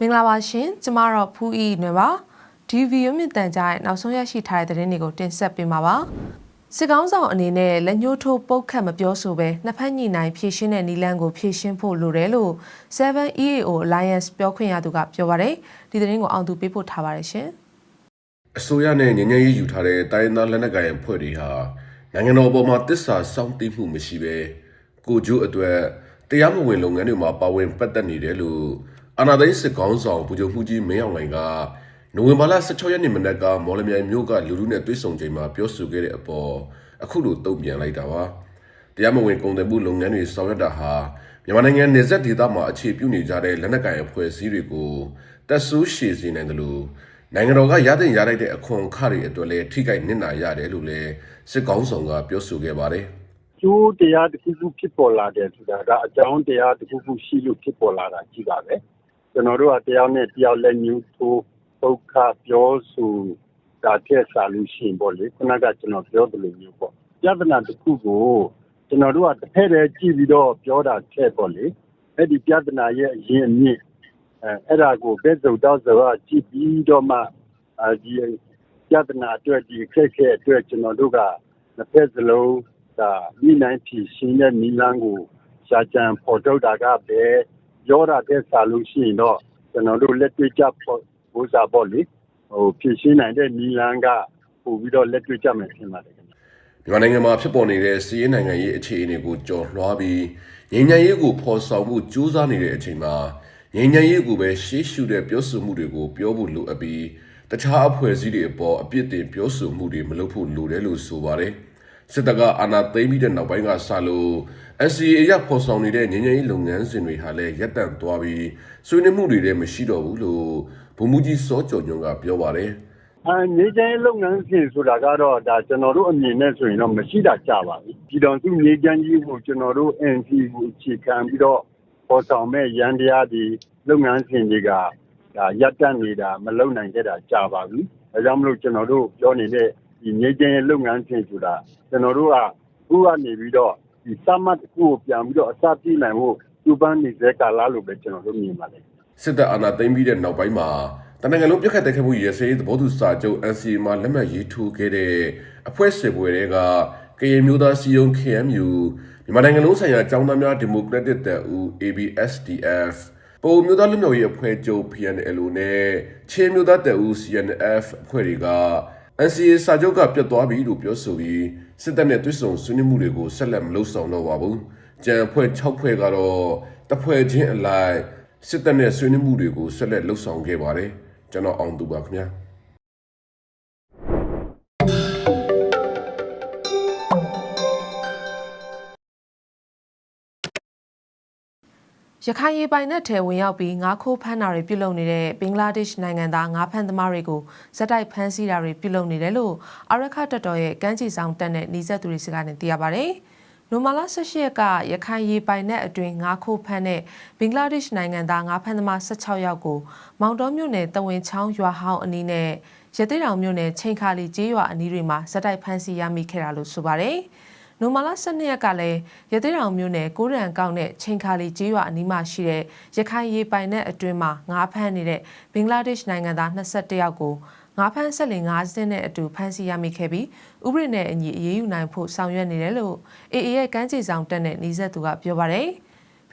မင်္ဂလာပါရှင်ကျမတော့ဖူးအီနွယ်ပါဒီဗီဒီယိုမြင့်တန်ကြားရဲ့နောက်ဆုံးရရှိထားတဲ့သတင်းတွေကိုတင်ဆက်ပေးမှာပါစစ်ကောင်းဆောင်အနေနဲ့လက်ညှိုးထိုးပုတ်ခတ်မပြောဆိုပဲနှစ်ဖက်ညှိနှိုင်းဖြည့်ရှင်းတဲ့နီလန်းကိုဖြည့်ရှင်းဖို့လိုတယ်လို့ 7EAO Alliance ပြောခွင့်ရသူကပြောပါတယ်ဒီသတင်းကိုအောင်သူပေးပို့ထားပါတယ်ရှင်အစိုးရနဲ့ငញ្ញရေးယူထားတဲ့တိုင်းရင်းသားလက်နက်ကိုင်အဖွဲ့တွေဟာနိုင်ငံတော်အပေါ်မှာတစ္ဆာစောင့်သိမှုမရှိဘဲကိုကျိုးအတွက်တရားမဝင်လုပ်ငန်းတွေမှာပါဝင်ပတ်သက်နေတယ်လို့ အာဏာသိမ်းစစ်ကောင်းဆောင်ဗိုလ်ချုပ်မှုကြီးမင်းအောင်လှိုင်ကနိုဝင်ဘာလ16ရက်နေ့မနက်ကမော်လမြိုင်မြို့ကလူလူနဲ့တွေ့ဆုံချိန်မှာပြောဆိုခဲ့တဲ့အပေါ်အခုလိုတုံ့ပြန်လိုက်တာပါတရားမဝင်ကုန်သွယ်မှုလုပ်ငန်းတွေဆောင်ရွက်တာဟာမြန်မာနိုင်ငံနေဆက်ဒေသမှာအခြေပြုနေကြတဲ့လက်နက်ကိုင်အဖွဲ့အစည်းတွေကိုတက်ဆိုးရှည်စေနိုင်တယ်လို့နိုင်ငံတော်ကရတဲ့ရလိုက်တဲ့အခွန်အခတွေအတွက်လည်းထိခိုက်နစ်နာရတယ်လို့လည်းစစ်ကောင်းဆောင်ကပြောဆိုခဲ့ပါတယ်ကျိုးတရားတစ်ခုခုဖြစ်ပေါ်လာတယ်ဆိုတာကအကြောင်းတရားတစ်ခုခုရှိလို့ဖြစ်ပေါ်လာတာကြီးပါပဲ ကျွန်တော်တို့ကတရားနဲ့တရားလက်ညှိုးထိုးဒုက္ခပြောဆိုတာထက်စားလို့ရှိရင်ပေါ့လေခုနကကျွန်တော်ပြောသလိုမျိုးပေါ့ပြဿနာတစ်ခုကိုကျွန်တော်တို့ကတစ်ဖက်တည်းကြည့်ပြီးတော့ပြောတာထက်ပေါ့လေအဲ့ဒီပြဿနာရဲ့အရင်အမြင့်အဲအဲ့ဒါကိုဘယ်စုံတော့ဆိုတော့ကြည့်ပြီးတော့မှအဲဒီပြဿနာအတွက်ဒီအခက်အခဲအတွက်ကျွန်တော်တို့ကတစ်ဖက်စလုံးဒါမိနိုင်ဖြည့်ရှင်းတဲ့နီလန်းကိုရှာကြံပေါ်ထုတ်တာကပဲ ပြောတာတဲ့စားလို့ရှိရင်တော့ကျွန်တော်တို့လက်တွေ့ကြဖို့ဘုရားပေါ့လေဟိုဖြည့်ရှင်းနိုင်တဲ့နီလန်းကပို့ပြီးတော့လက်တွေ့ကြမယ်ထင်ပါတယ်ခင်ဗျမြန်မာနိုင်ငံမှာဖြစ်ပေါ်နေတဲ့စီးရဲနိုင်ငံရေးအခြေအနေကိုကြော်လွှားပြီးငြိမ်းချမ်းရေးကိုဖော်ဆောင်ဖို့ကြိုးစားနေတဲ့အချိန်မှာငြိမ်းချမ်းရေးကိုပဲရှေးရှုတဲ့ပြောဆိုမှုတွေကိုပြောဖို့လိုအပ်ပြီးတခြားအဖွဲ့အစည်းတွေအပေါ်အပြစ်တင်ပြောဆိုမှုတွေမလုပ်ဖို့လိုတယ်လို့ဆိုပါတယ် စစ်တပ်ကအာဏာသိမ်းပြီးတဲ့နောက်ပိုင်းကစလို့ SCA ရဖော်ဆောင်နေတဲ့ငြိမ်းချမ်းရေးလုပ်ငန်းစဉ်တွေဟာလည်းရပ်တန့်သွားပြီးဆွေးနွေးမှုတွေလည်းမရှိတော့ဘူးလို့ဗိုလ်မှူးကြီးစောကျော်ညွန့်ကပြောပါတယ်အဲနေကျန်းလုပ်ငန်းစဉ်ဆိုတာကတော့ဒါကျွန်တော်တို့အမြင်နဲ့ဆိုရင်တော့မရှိတာကြပါဘူးပြည်တော်စုနေကျန်းကြီးကိုကျွန်တော်တို့ NC ကိုအခြေခံပြီးတော့ပေါ်ဆောင်မဲ့ရန်တရားဒီလုပ်ငန်းစဉ်တွေကဒါရပ်တန့်နေတာမလုပ်နိုင်ကြတာကြပါဘူးဒါကြောင့်မလို့ကျွန်တော်တို့ပြောနေတဲ့ ဒီနေကျန်းလုပ်ငန်းစဉ်ဆိုတာကျွန်တော်တို့ကခုကနေပြီးတော့ဒီစမတ်ကိုပြန်ပြီးတော့အစပြနိုင်ဖို့ကျူပန်းနေတဲ့ကာလလို့ပဲကျွန်တော်တို့မြင်ပါတယ်စစ်တပ်အာဏာသိမ်းပြီးတဲ့နောက်ပိုင်းမှာတနင်္ဂနွေလုံးပြစ်ခတ်တိုက်ခတ်မှုရစရေးသဘောတူစာချုပ် NCA မှာလက်မှတ်ရေးထိုးခဲ့တဲ့အဖွဲ့စစ်ပွဲတွေကကရင်မျိုးသားစီယုံ KMU မြန်မာနိုင်ငံလုံးဆိုင်ရာចောင်းသားများဒီမိုကရက်တစ်တပ်ဦး ABSDF ပုံမျိုးသားလူမျိုးရေးအဖွဲ့ချုပ် PNLO နဲ့ချင်းမျိုးသားတပ်ဦး CNF အဖွဲ့တွေက NCA စာချုပ်ကပြတ်သွားပြီလို့ပြောဆိုပြီးစစ်တပ်နဲ့တွစ်ဆုံဆွေးနွေးမှုတွေကိုဆက်လက်မလုပ်ဆောင်တော့ပါဘူး။ကြံအဖွဲ့6ဖွဲ့ကတော့တစ်ဖွဲ့ချင်းအလိုက်စစ်တပ်နဲ့ဆွေးနွေးမှုတွေကိုဆက်လက်လုပ်ဆောင်ခဲ့ပါတယ်။ကျွန်တော်အောင်သူပါခင်ဗျာ။ ရခိုင်ရေပိုင်နက်ထဲဝင်ရောက်ပြီးငါးခိုးဖမ်းတာတွေပြုလုပ်နေတဲ့ဘင်္ဂလားဒေ့ရှ်နိုင်ငံသားငါးဖမ်းသမားတွေကိုဇက်တိုက်ဖမ်းဆီးတာတွေပြုလုပ်နေတယ်လို့အာရခတ်တော်တော်ရဲ့ကမ်းခြေဆောင်တက်တဲ့နေဆက်သူတွေစကားနဲ့သိရပါဗျ။နိုမာလာ16ရက်ကရခိုင်ရေပိုင်နက်အတွင်းငါးခိုးဖမ်းတဲ့ဘင်္ဂလားဒေ့ရှ်နိုင်ငံသားငါးဖမ်းသမား16ယောက်ကိုမောင်တော်မြို့နယ်တဝင်းချောင်းရွာဟောင်းအနီးနဲ့ရသေးတောင်မြို့နယ်ချိန်ခါလီကျေးရွာအနီးတွေမှာဇက်တိုက်ဖမ်းဆီးရမိခဲ့တာလို့ဆိုပါတယ်။ နိုမာလာ12ရက်ကလည်းရသေးတောင်မြို့နယ်ကိုရန်ကောက်နဲ့ချိန်ခါလီကျေးရွာအနီးမှာရှိတဲ့ရခိုင်ရေပိုင်တဲ့အတွင်းမှာငါးဖမ်းနေတဲ့ဘင်္ဂလားဒေ့ရှ်နိုင်ငံသား21ယောက်ကိုငါးဖမ်းဆက်လင်ငါးစင်းနဲ့အတူဖမ်းဆီးရမိခဲ့ပြီးဥပဒေနဲ့အညီအရေးယူနိုင်ဖို့ဆောင်ရွက်နေတယ်လို့ AA ရဲ့ကမ်းခြေဆောင်တက်တဲ့နေဆက်သူကပြောပါတယ်ဘ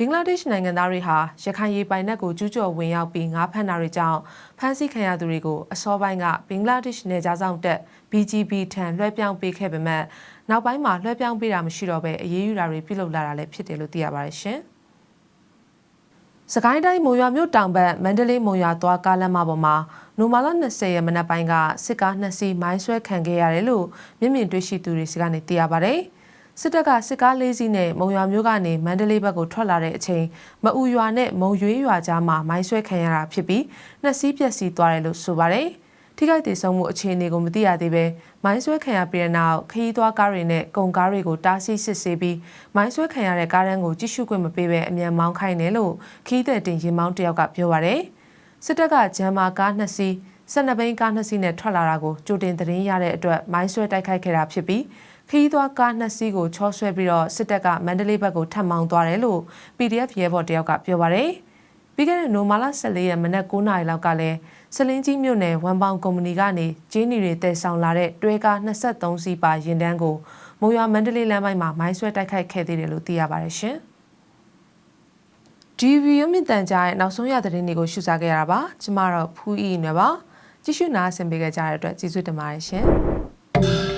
င်္ဂလားဒေ့ရှ်နိုင်ငံသားတွေဟာရခိုင်ရေပိုင်နက်ကိုကျူးကျော်ဝင်ရောက်ပြီးငါးဖမ်းတာတွေကြောင့်ဖမ်းဆီးခံရသူတွေကိုအစောပိုင်းကဘင်္ဂလားဒေ့ရှ်နယ်ခြားဆောင်တက် BGB ထံလွှဲပြောင်းပေးခဲ့ပေမဲ့နောက်ပိုင်းမှာလွှဲပြောင်းပေးတာမရှိတော့ဘဲအရေးယူတာတွေပြုလုပ်လာတာလည်းဖြစ်တယ်လို့သိရပါတယ်ရှင်။စကိုင်းတိုင်းမုံရွာမြို့တောင်ဘက်မန္တလေးမုံရွာသွားကားလမ်းမပေါ်မှာနိုမာလာ20ရက်မနက်ပိုင်းကစစ်ကား2စီးမိုင်းဆွဲခံခဲ့ရတယ်လို့မြင့်မြင့်တွေ့ရှိသူတွေစီကနေသိရပါတယ်။ စစ်တပ်ကစစ်ကားလေးစီးနဲ့မုံရွာမြို့ကနေမန္တလေးဘက်ကိုထွက်လာတဲ့အချိန်မအူရွာနဲ့မုံရွေးရွာကြားမှာမိုင်းဆွဲခံရတာဖြစ်ပြီးနှစ်စီးပြက်စီးသွားတယ်လို့ဆိုပါတယ်။ထိခိုက်ဒေဆုံးမှုအခြေအနေကိုမသိရသေးပဲမိုင်းဆွဲခံရပြီးတဲ့နောက်ခရီးသွားကားတွေနဲ့ကုန်ကားတွေကိုတားဆီးစစ်ဆေးပြီးမိုင်းဆွဲခံရတဲ့ကားတန်းကိုကြည့်ရှုခွင့်မပေးဘဲအမြန်မောင်းခိုင်းတယ်လို့ခရီးသည်တင်ရင်မောင်းတယောက်ကပြောပါရယ်စစ်တပ်ကဂျမ်မာကားနှစ်စီး၁၂ဘိန်းကားနှစ်စီးနဲ့ထွက်လာတာကိုကြိုတင်သတင်းရတဲ့အတွက်မိုင်းဆွဲတိုက်ခိုက်ခဲ့တာဖြစ်ပြီး ခရီးသွားကားနှစ်စီးကိုချောဆွဲပြီးတော့စစ်တပ်ကမန္တလေးဘက်ကိုထပ်မောင်းသွားတယ်လို့ PDF ရဲဘော်တယောက်ကပြောပါရယ်ပြီးခဲ့တဲ့နိုမာလာ14ရက်မနက်9:00နာရီလောက်ကလည်းစလင်းကြီးမြို့နယ်ဝမ်ပေါင်ကုမ္ပဏီကနေဂျင်းနီတွေတည်ဆောင်လာတဲ့တွဲကား23စီးပါရင်တန်းကိုမုံရွာမန္တလေးလမ်းပိုင်းမှာမိုင်းဆွဲတိုက်ခိုက်ခဲ့သေးတယ်လို့သိရပါတယ်ရှင်။ဒီဗီယိုမြင့်တန်ကြားရဲ့နောက်ဆုံးရသတင်းတွေကိုရှုစားခဲ့ရတာပါ။ကျမတော့ဖူးအီနယ်ပါ။ကြည့်ရှုနားဆင်ပေးကြတဲ့အတွက်ကျေးဇူးတင်ပါတယ်ရှင်။